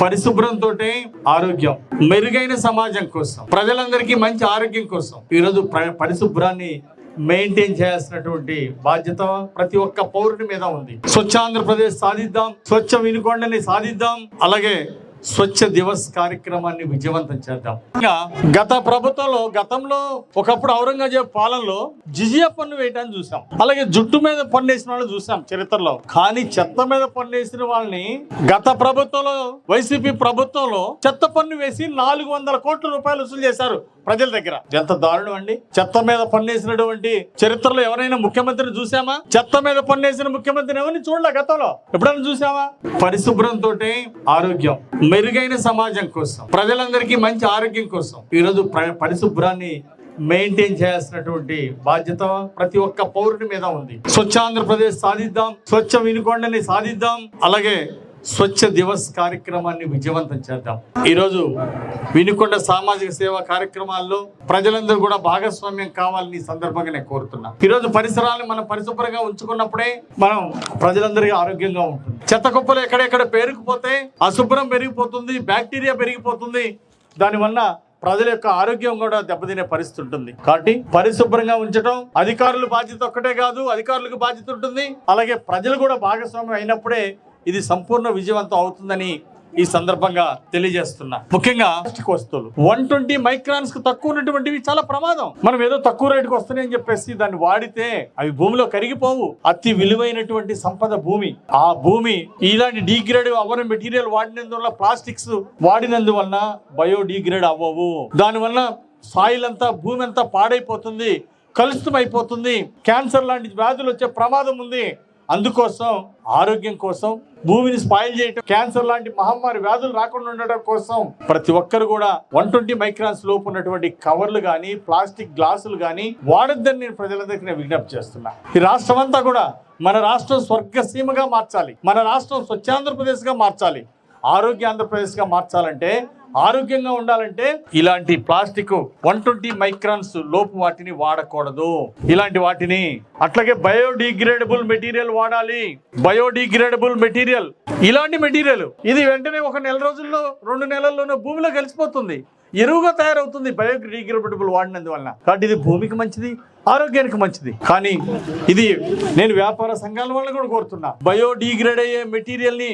పరిశుభ్రంతో ఆరోగ్యం మెరుగైన సమాజం కోసం ప్రజలందరికీ మంచి ఆరోగ్యం కోసం ఈరోజు ప్ర- పరిశుభ్రాన్ని మెయింటైన్ చేయాల్సినటువంటి బాధ్యత ప్రతి ఒక్క పౌరుడి మీద ఉంది. స్వచ్ఛ ఆంధ్రప్రదేశ్ సాధిద్దాం స్వచ్ఛ వినుకొండని సాధిద్దాం అలాగే స్వచ్ఛ దివస్ కార్యక్రమాన్ని విజయవంతం చేద్దాం. గత ప్రభుత్వంలో గతంలో ఒకప్పుడు ఔరంగజేబ్ పాలనలో జిజియా పన్ను వేయటాన్ని చూసాం. అలాగే జుట్టు మీద పన్ను వేసిన వాళ్ళు చూసాం చరిత్రలో. కానీ చెత్త మీద పన్ను వేసిన వాళ్ళని గత ప్రభుత్వంలో వైసీపీ ప్రభుత్వంలో చెత్త పన్ను వేసి నాలుగు వందల కోట్ల రూపాయలు వసూలు చేశారు. ప్రజల దగ్గర. ఎంత దారుణం అండి. చెత్త మీద పన్నేసినటువంటి చరిత్రలో ఎవరైనా ముఖ్యమంత్రిని చూసామా చెత్త మీద పన్నేసిన ముఖ్యమంత్రిని ఎవరిని చూడలే గతంలో? ఎప్పుడైనా చూసామా పరిశుభ్రంతో ఆరోగ్యం మెరుగైన సమాజం కోసం ప్రజలందరికీ మంచి ఆరోగ్యం కోసం ఈరోజు పరిశుభ్రాన్ని మెయింటైన్ చేయాల్సినటువంటి బాధ్యత ప్రతి ఒక్క పౌరుడి మీద ఉంది. స్వచ్ఛ ఆంధ్రప్రదేశ్ సాధిద్దాం స్వచ్ఛ వినుకొండని సాధిద్దాం అలాగే స్వచ్ఛ దివస్ కార్యక్రమాన్ని విజయవంతం చేద్దాం. ఈరోజు వినుకొండ సామాజిక సేవా కార్యక్రమాల్లో ప్రజలందరూ కూడా భాగస్వామ్యం కావాలని ఈ సందర్భంగా నేను కోరుతున్నా. ఈరోజు పరిసరాలను మనం పరిశుభ్రంగా ఉంచుకున్నప్పుడే మనం ప్రజలందరికీ ఆరోగ్యంగా ఉంటుంది. చెత్త కుప్పలు ఎక్కడెక్కడ పేరుకుపోతే అశుభ్రం పెరిగిపోతుంది బ్యాక్టీరియా పెరిగిపోతుంది. దానివల్ల ప్రజల యొక్క ఆరోగ్యం కూడా దెబ్బతినే పరిస్థితి ఉంటుంది. కాబట్టి పరిశుభ్రంగా ఉంచడం అధికారుల బాధ్యత ఒక్కటే కాదు అధికారులకు బాధ్యత ఉంటుంది. అలాగే ప్రజలు కూడా భాగస్వామ్యం అయినప్పుడే ఇది సంపూర్ణ విజయవంతం అవుతుందని ఈ సందర్భంగా తెలియజేస్తున్నా. ముఖ్యంగా ప్లాస్టిక్ వస్తువులు. వన్ ట్వంటీ మైక్రాన్స్కు తక్కువ ఉన్నటువంటివి చాలా ప్రమాదం. మనం ఏదో తక్కువ రేటుకి వస్తున్నాయని చెప్పేసి దాన్ని వాడితే అవి భూమిలో కరిగిపోవు. అతి విలువైనటువంటి సంపద భూమి. ఆ భూమి ఇలాంటి డీగ్రేడ్ అవ్వని మెటీరియల్ వాడినందువల్ల ప్లాస్టిక్స్ వాడినందువలన బయోడీగ్రేడ్ అవ్వవు. దానివల్ల సాయిల్ అంతా భూమి అంతా పాడైపోతుంది కలుషితం అయిపోతుంది క్యాన్సర్ లాంటి వ్యాధులు వచ్చే ప్రమాదం ఉంది. అందుకోసం ఆరోగ్యం కోసం భూమిని స్పాయిల్ చేయటం క్యాన్సర్ లాంటి మహమ్మారి వ్యాధులు రాకుండా ఉండటం కోసం ప్రతి ఒక్కరు కూడా వన్ ట్వంటీ మైక్రాన్స్ లోపు ఉన్నటువంటి కవర్లు కానీ ప్లాస్టిక్ గ్లాసులు కానీ వాడొద్దని నేను ప్రజలందరికీ నేను విజ్ఞప్తి చేస్తున్నా. ఈ రాష్ట్రం అంతా కూడా మన రాష్ట్రం స్వర్గసీమగా మార్చాలి. మన రాష్ట్రం స్వచ్ఛాంధ్రప్రదేశ్గా మార్చాలి. ఆరోగ్య ఆంధ్రప్రదేశ్గా మార్చాలంటే ఆరోగ్యంగా ఉండాలంటే ఇలాంటి ప్లాస్టిక్ వన్ ట్వంటీ మైక్రాన్స్ లోపు వాటిని వాడకూడదు. ఇలాంటి వాటిని అట్లాగే బయోడిగ్రేడబుల్ మెటీరియల్ వాడాలి. Biodegradable material. ఇలాంటి మెటీరియల్ ఇది వెంటనే ఒక నెల రోజుల్లో రెండు నెలల్లోనే భూమిలో కలిసిపోతుంది. ఎరువుగా తయారవుతుంది బయోడిగ్రేడబుల్ వాడినందువలన. కాబట్టి ఇది భూమికి మంచిది ఆరోగ్యానికి మంచిది. కానీ ఇది నేను వ్యాపార సంఘాల వల్ల కూడా కోరుతున్నా. బయోడిగ్రేడ్ అయ్యే మెటీరియల్ని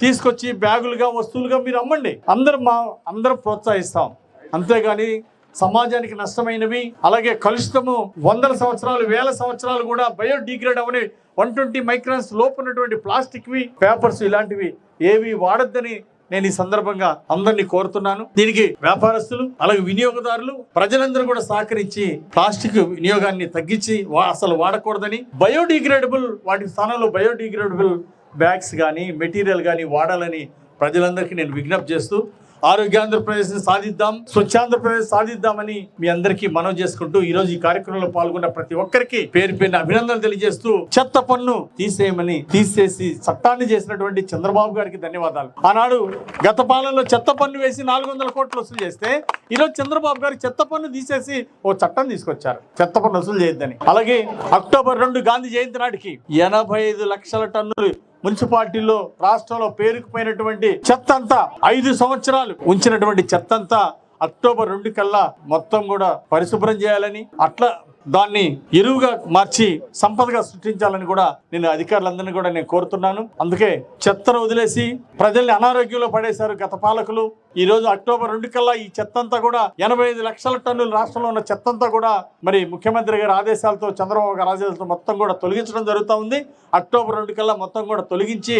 తీసుకొచ్చి బ్యాగులుగా వస్తువులుగా మీరు అమ్మండి. అందరు మా అందరం ప్రోత్సహిస్తాం. అంతేగాని సమాజానికి నష్టమైనవి అలాగే కలుషితము వందల సంవత్సరాలు వేల సంవత్సరాలు కూడా బయోడిగ్రేడ్ అవని వన్ ట్వంటీ మైక్రాన్స్ లోపు ఉన్నటువంటి ప్లాస్టిక్వి పేపర్స్ ఇలాంటివి ఏవి వాడొద్దని నేను ఈ సందర్భంగా అందరినీ కోరుతున్నాను. దీనికి వ్యాపారస్తులు అలాగే వినియోగదారులు ప్రజలందరూ కూడా సహకరించి ప్లాస్టిక్ వినియోగాన్ని తగ్గించి వా- అసలు వాడకూడదని బయోడిగ్రేడబుల్ వాటి స్థానంలో బయోడిగ్రేడబుల్ బ్యాగ్స్ కానీ మెటీరియల్ కానీ వాడాలని ప్రజలందరికీ నేను విజ్ఞప్తి చేస్తూ ఆరోగ్య ఆంధ్రప్రదేశ్ని సాధిద్దాం స్వచ్ఛాంధ్రప్రదేశ్ సాధిద్దామని మీ అందరికీ మనవి చేసుకుంటూ ఈ రోజు ఈ కార్యక్రమంలో పాల్గొన్న ప్రతి ఒక్కరికి పేరు పేరున అభినందనలు తెలియజేస్తూ చెత్త పన్ను తీసేయమని తీసేసి చట్టాన్ని చేసినటువంటి చంద్రబాబు గారికి ధన్యవాదాలు. ఆనాడు గత పాలనలో చెత్త పన్ను వేసి నాలుగు వందల కోట్లు వసూలు చేస్తే ఈ రోజు చంద్రబాబు గారు చెత్త పన్ను తీసేసి ఓ చట్టం తీసుకొచ్చారు. చెత్త పన్ను వసూలు చేయొద్దని. అలాగే అక్టోబర్ రెండు గాంధీ జయంతి నాటికి ఎనభై ఐదు లక్షల టన్నులు మున్సిపాలిటీలో రాష్ట్రంలో పేరుకుపోయినటువంటి చెత్త అంతా ఐదు సంవత్సరాలు ఉంచినటువంటి చెత్త అంతా అక్టోబర్ రెండు కల్లా మొత్తం కూడా పరిశుభ్రం చేయాలని అట్లా దాన్ని ఎరువుగా మార్చి సంపదగా సృష్టించాలని కూడా నేను అధికారులందరినీ కూడా నేను కోరుతున్నాను. అందుకే చెత్తను వదిలేసి ప్రజల్ని అనారోగ్యంలో పడేశారు గత పాలకులు. ఈ రోజు అక్టోబర్ రెండు కల్లా ఈ చెత్త అంతా కూడా ఎనభై ఐదు లక్షల టన్నులు రాష్ట్రంలో ఉన్న చెత్త అంతా కూడా మరి ముఖ్యమంత్రి గారి ఆదేశాలతో చంద్రబాబు గారి ఆదేశాలతో మొత్తం కూడా తొలగించడం జరుగుతూ ఉంది. అక్టోబర్ రెండు కల్లా మొత్తం కూడా తొలగించి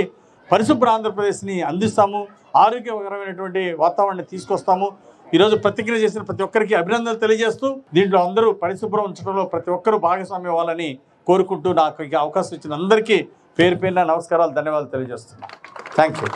పరిశుభ్ర ఆంధ్రప్రదేశ్ని అందిస్తాము. ఆరోగ్యకరమైనటువంటి వాతావరణాన్ని తీసుకొస్తాము. ఈరోజు ప్రతిజ్ఞ చేసిన ప్రతి ఒక్కరికి అభినందనలు తెలియజేస్తూ దీంట్లో అందరూ పరిశుభ్రం ఉంచడంలో ప్రతి ఒక్కరూ భాగస్వామ్యం అవ్వాలని కోరుకుంటూ నాకు అవకాశం ఇచ్చిన అందరికీ పేరు పేరున నమస్కారాలు ధన్యవాదాలు తెలియజేస్తున్నాను. Thank you